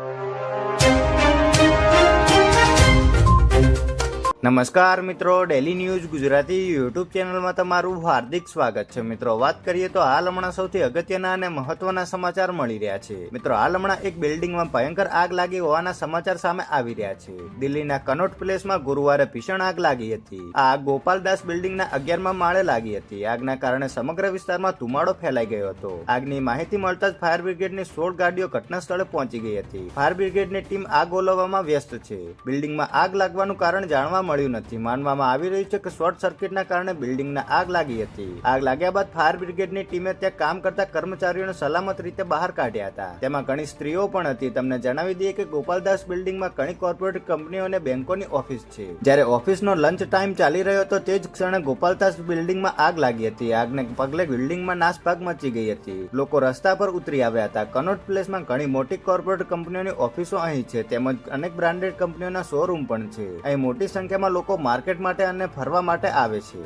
you. નમસ્કાર મિત્રો daily news Gujarati YouTube ચેનલમાં તમારું હાર્દિક સ્વાગત છે. મિત્રો, વાત કરીએ તો હાલ હમણાં સૌથી અગત્યના અને મહત્વના સમાચાર મળી રહ્યા છે. મિત્રો, હાલ હમણાં એક બિલ્ડિંગમાં ભયંકર આગ લાગી હોવાના સમાચાર સામે આવી રહ્યા છે. દિલ્હીના કનોટ પ્લેસમાં ગુરુવારે ભીષણ આગ લાગી હતી. આ આગ ગોપાલદાસ બિલ્ડિંગના અગિયારમાં માળે લાગી હતી. આગના કારણે સમગ્ર વિસ્તારમાં ધુમાડો ફેલાઈ ગયો હતો. આગની માહિતી મળતા જ ફાયર બ્રિગેડની સોળ ગાડીઓ ઘટના સ્થળે પહોંચી ગઈ હતી. ફાયર બ્રિગેડની ટીમ આગ ઓલવવામાં વ્યસ્ત છે. બિલ્ડિંગમાં આગ લાગવાનું કારણ જાણવા મળ્યું નથી. માનવામાં આવી રહ્યું છે કે શોર્ટ સર્કિટના કારણે બિલ્ડિંગના આગ લાગી હતી. આગ લાગ્યા બાદ ફાયર બ્રિગેડની ટીમે ત્યાં કામ કરતા કર્મચારીઓને સલામત રીતે બહાર કાઢ્યા હતા. તેમાં ઘણી સ્ત્રીઓ પણ હતી. તમને જણાવી દઈએ કે ગોપાલદાસ બિલ્ડિંગમાં ઘણી કોર્પોરેટ કંપનીઓ અને બેંકોની ઓફિસ છે. જ્યારે ઓફિસનો લંચ ટાઈમ ચાલી રહ્યો હતો, તે જ ક્ષણે ગોપાલદાસ બિલ્ડિંગમાં આગ લાગી હતી. આગને પગલે બિલ્ડિંગમાં નાસભાગ મચી ગઈ હતી. લોકો રસ્તા પર ઉતરી આવ્યા હતા. કનોટ પ્લેસમાં ઘણી મોટી કોર્પોરેટ કંપનીઓની ઓફિસો અહીં છે, તેમજ અનેક બ્રાન્ડેડ કંપનીઓના શોરૂમ પણ છે. અહીં મોટી સંખ્યામાં લોકો માર્કેટ માટે અને ફરવા માટે આવે છે.